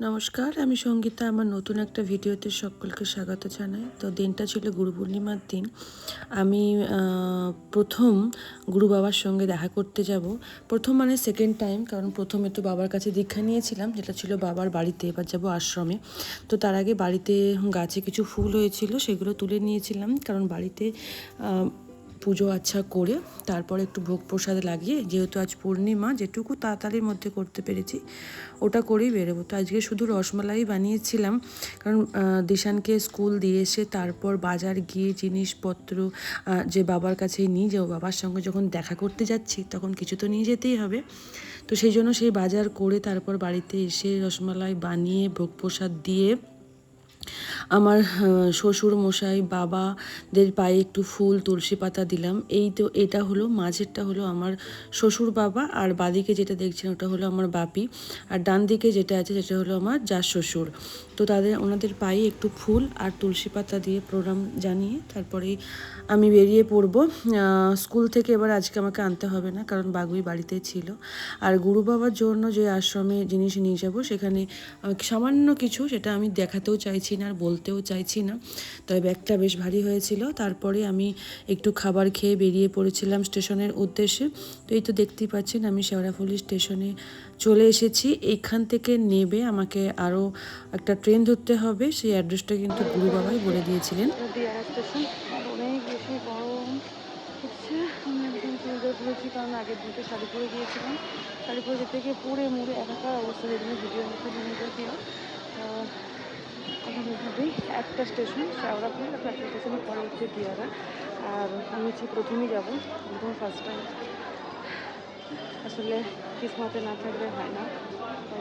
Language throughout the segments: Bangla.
নমস্কার, আমি সঙ্গীতা। আমার নতুন একটা ভিডিওতে সকলকে স্বাগত জানাই। তো দিনটা ছিল গুরু পূর্ণিমার দিন। আমি প্রথম গুরু বাবার সঙ্গে দেখা করতে যাব। প্রথম মানে সেকেন্ড টাইম কারণ প্রথমে তো বাবার কাছে দীক্ষা নিয়েছিলাম, যেটা ছিল বাবার বাড়িতে। এবার যাব আশ্রমে। তো তার আগে বাড়িতে গাছে কিছু ফুল হয়েছিল, সেগুলো তুলে নিয়েছিলাম। কারণ বাড়িতে পুজো আচ্ছা করে তারপর একটু ভোগ প্রসাদ লাগিয়ে, যেহেতু আজ পূর্ণিমা, যেটুকু তাড়াতাড়ির মধ্যে করতে পেরেছি, ওটা করেই বেরোবো। তো আজকে শুধু রসমালাই বানিয়েছিলাম, কারণ দিশানকে স্কুল দিয়ে এসে তারপর বাজার গিয়ে জিনিসপত্র যে বাবার কাছে নিয়ে যাও বাবার সঙ্গে যখন দেখা করতে যাচ্ছি, তখন কিছু তো নিয়ে যেতেই হবে। তো সেই জন্য সেই বাজার করে তারপর বাড়িতে এসে রসমালাই বানিয়ে, ভোগ প্রসাদ দিয়ে আমার শ্বশুর মশাই বাবাদের পায়ে একটু ফুল, তুলসী পাতা দিলাম। এই তো এটা হলো, মাঝেরটা হলো আমার শ্বশুর বাবা আর বাদিকে যেটা দেখছেন ওটা হলো আমার বাপি আর ডান দিকে যেটা আছে সেটা হলো আমার যা শ্বশুর। তো তাদের, ওনাদের পায়ে একটু ফুল আর তুলসী পাতা দিয়ে প্রোগ্রাম জানিয়ে তারপরে আমি বেরিয়ে পড়ব। স্কুল থেকে এবার আজকে আমাকে আনতে হবে না, কারণ বাগুই বাড়িতে ছিল। আর গুরু বাবার জন্য যে আশ্রমে জিনিস নিয়ে যাব, সেখানে সামান্য কিছু সেটা আমি দেখাতেও চাইছি না আর বলতেও চাইছি না। তবে ব্যাগটা বেশ ভারী হয়েছিল। তারপরে আমি একটু খাবার খেয়ে বেরিয়ে পড়েছিলাম স্টেশনের উদ্দেশ্যে। তো এই তো দেখতেই পাচ্ছেন, আমি শেওড়াফুলি স্টেশনে চলে এসেছি। এইখান থেকে নেবে আমাকে আরও একটা ট্রেন ধরতে হবে। সেই অ্যাড্রেসটা কিন্তু গুরু বাবাই বলে দিয়েছিলেন। কারণ আগের দিনকে শাড়ি পরে গিয়েছিলাম। শাড়ি পরে যেতে গিয়ে পুড়ে মুড়ে একাকার অবস্থা। যেদিন ভিডিও নিয়ে গিয়েছিল এখন এভাবেই একটা স্টেশন তারপর একটা স্টেশনের পরে হচ্ছে দিয়ারা। আর আমি হচ্ছে প্রথমেই যাব, একদম ফার্স্ট টাইম আসলে কিসমতে না থাকলে হয় না।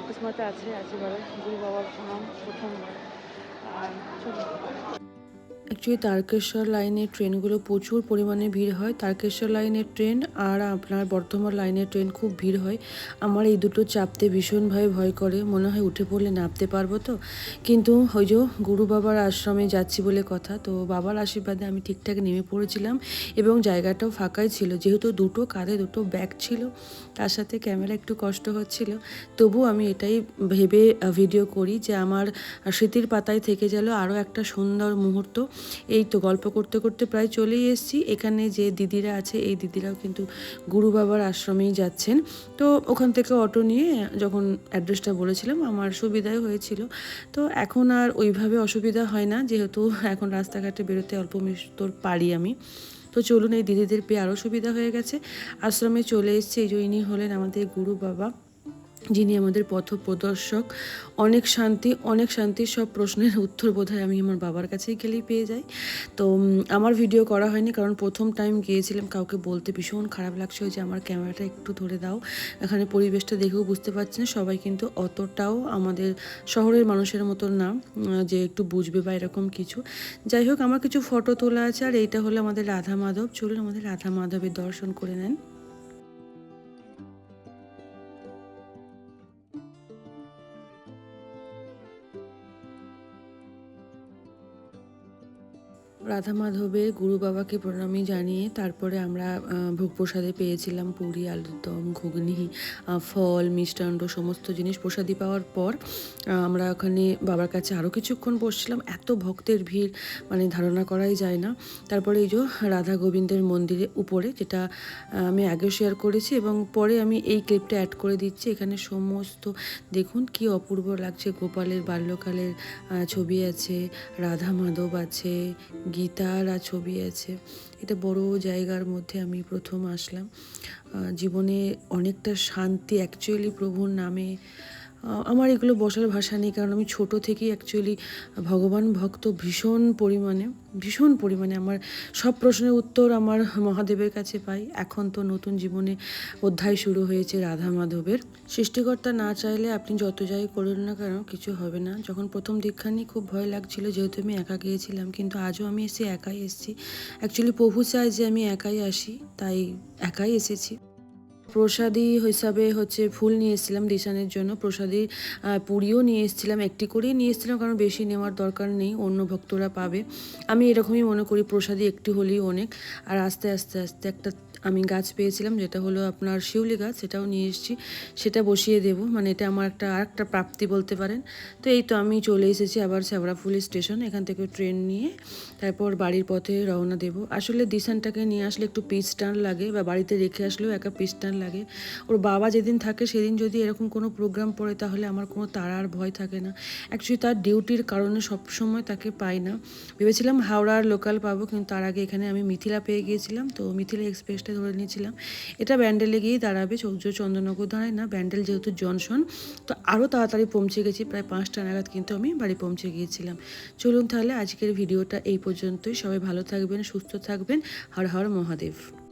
কিসমতে আছে বলে গুরু বাবার প্রণাম প্রথমবার আর চলো অ্যাকচুয়ালি তারকেশ্বর লাইনের ট্রেনগুলো প্রচুর পরিমাণে ভিড় হয়। তারকেশ্বর লাইনের ট্রেন আর আপনার বর্ধমান লাইনের ট্রেন খুব ভিড় হয়। আমার এই দুটো চাপতে ভীষণভাবে ভয় করে। মনে হয় উঠে পড়লে নামতে পারব তো। কিন্তু ওই যে গুরু বাবার আশ্রমে যাচ্ছি বলে কথা, তো বাবার আশীর্বাদে আমি ঠিকঠাক নেমে পড়েছিলাম এবং জায়গাটাও ফাঁকাই ছিল। যেহেতু দুটো কাঁধে দুটো ব্যাগ ছিল, তার সাথে ক্যামেরা একটু কষ্ট হচ্ছিল। তবু আমি এটাই ভেবে ভিডিও করি যে আমার স্মৃতির পাতায় থেকে গেল আরও একটা সুন্দর মুহূর্ত এই তো গল্প করতে করতে প্রায় চলেই এসেছি। এখানে যে দিদিরা আছে, এই দিদিরাও কিন্তু গুরু বাবার আশ্রমেই যাচ্ছেন। তো ওখান থেকে অটো নিয়ে যখন অ্যাড্রেসটা বলেছিলাম, আমার সুবিধাই হয়েছিল। তো এখন আর ওইভাবে অসুবিধা হয় না, যেহেতু এখন রাস্তাঘাটে বেরোতে অল্প মিস্তর পারি আমি। তো চলুন, এই দিদিদের পেয়ে আরও সুবিধা হয়ে গেছে। আশ্রমে চলে এসেছে, এই ইনি হলেন আমাদের গুরু বাবা। যিনি আমাদের পথ প্রদর্শক অনেক শান্তি, অনেক শান্তির সব প্রশ্নের উত্তর বোধহয় আমি আমার বাবার কাছেই গেলেই পেয়ে যাই। তো আমার ভিডিও করা হয়নি কারণ প্রথম টাইম গিয়েছিলাম, কাউকে বলতে ভীষণ খারাপ লাগছে যে আমার ক্যামেরাটা একটু ধরে দাও। এখানে পরিবেশটা দেখেও বুঝতে পারছেন সবাই কিন্তু অতটাও আমাদের শহরের মানুষের মতো না যে একটু বুঝবে বা এরকম কিছু। যাই হোক, আমার কিছু ফটো তোলা আছে আর এইটা হলো আমাদের রাধা মাধব। চলুন আমাদের রাধা মাধবের দর্শন করে নেন। রাধা মাধবের গুরু বাবাকে প্রণামী জানিয়ে তারপরে আমরা ভোগ প্রসাদে পেয়েছিলাম পুরি আলুর দম ঘুগনি ফল, মিষ্টান্ন, সমস্ত জিনিস প্রসাদি পাওয়ার পর আমরা ওখানে বাবার কাছে আরও কিছুক্ষণ বসছিলাম। এত ভক্তের ভিড় মানে ধারণা করাই যায় না। তারপরে এই যে রাধা গোবিন্দের মন্দিরে উপরে, যেটা আমি আগে শেয়ার করেছি এবং পরে আমি এই ক্লিপটা অ্যাড করে দিচ্ছি। এখানে সমস্ত, দেখুন কি অপূর্ব লাগছে। গোপালের, বাল্যকালের ছবি আছে রাধা মাধব আছে গীতার আর ছবি আছে। এটা বড় জায়গার মধ্যে আমি প্রথম আসলাম। জীবনে অনেকটা শান্তি অ্যাকচুয়ালি প্রভুর নামে আমার এগুলো বসার ভাষা নেই, কারণ আমি ছোট থেকেই অ্যাকচুয়ালি ভগবান ভক্ত ভীষণ পরিমাণে ভীষণ পরিমাণে আমার সব প্রশ্নের উত্তর আমার মহাদেবের কাছে পাই। এখন তো নতুন জীবনে অধ্যায় শুরু হয়েছে রাধা মাধবের। সৃষ্টিকর্তা না চাইলে আপনি যত যাই করুন না কেন, কিছু হবে না। যখন প্রথম দীক্ষা নিয়ে খুব ভয় লাগছিল, যেহেতু আমি একা গিয়েছিলাম, কিন্তু আজও আমি এসে একাই এসেছি। অ্যাকচুয়ালি প্রভু চায় যে আমি একাই আসি, তাই একাই এসেছি। প্রসাদী হিসাবে হচ্ছে ফুল নিয়ে এসেছিলাম দিশানের জন্য। প্রসাদী পুরিও নিয়ে এসেছিলাম, একটি করেই নিয়ে এসেছিলাম, কারণ বেশি নেওয়ার দরকার নেই, অন্য ভক্তরা পাবে। আমি এরকমই মনে করি, প্রসাদী একটি হলেই অনেক। আর আস্তে আস্তে আস্তে একটা আমি গাছ পেয়েছিলাম, যেটা হলো আপনার শিউলি গাছ, সেটাও নিয়ে এসেছি। সেটা বসিয়ে দেব মানে এটা আমার একটা, আরেকটা প্রাপ্তি বলতে পারেন। তো এই তো আমি চলে এসেছি আবার শ্যাবড়াফুলি স্টেশন, এখান থেকে ট্রেন নিয়ে তারপর বাড়ির পথে রওনা দেব। আসলে দিশানটাকে নিয়ে আসলে একটু পিচ টান লাগে বা বাড়িতে রেখে আসলেও একা পিচ টান লাগে। ওর বাবা যেদিন থাকে সেদিন যদি এরকম কোনো প্রোগ্রাম পড়ে, তাহলে আমার কোনো তাড়ার ভয় থাকে না। অ্যাকচুয়ালি তার ডিউটির কারণে সবসময় তাকে পাই না। ভেবেছিলাম হাওড়ার লোকাল পাবো, কিন্তু তার আগে এখানে আমি মিথিলা পেয়ে গিয়েছিলাম। তো মিথিলা এক্সপ্রেসটা ধরে নিয়েছিলাম। এটা ব্যান্ডেলে গিয়েই দাঁড়াবে চৌদ্দ চন্দ্রনগর দাঁড়ায় না, ব্যান্ডেল যেহেতু জনসন, তো আরও তাড়াতাড়ি পৌঁছে গেছি। প্রায় পাঁচটা নাগাদ কিন্তু আমি বাড়ি পৌঁছে গিয়েছিলাম। চলুন তাহলে আজকের ভিডিওটা এই পর্যন্তই। সবাই ভালো থাকবেন, সুস্থ থাকবেন। হর হর মহাদেব।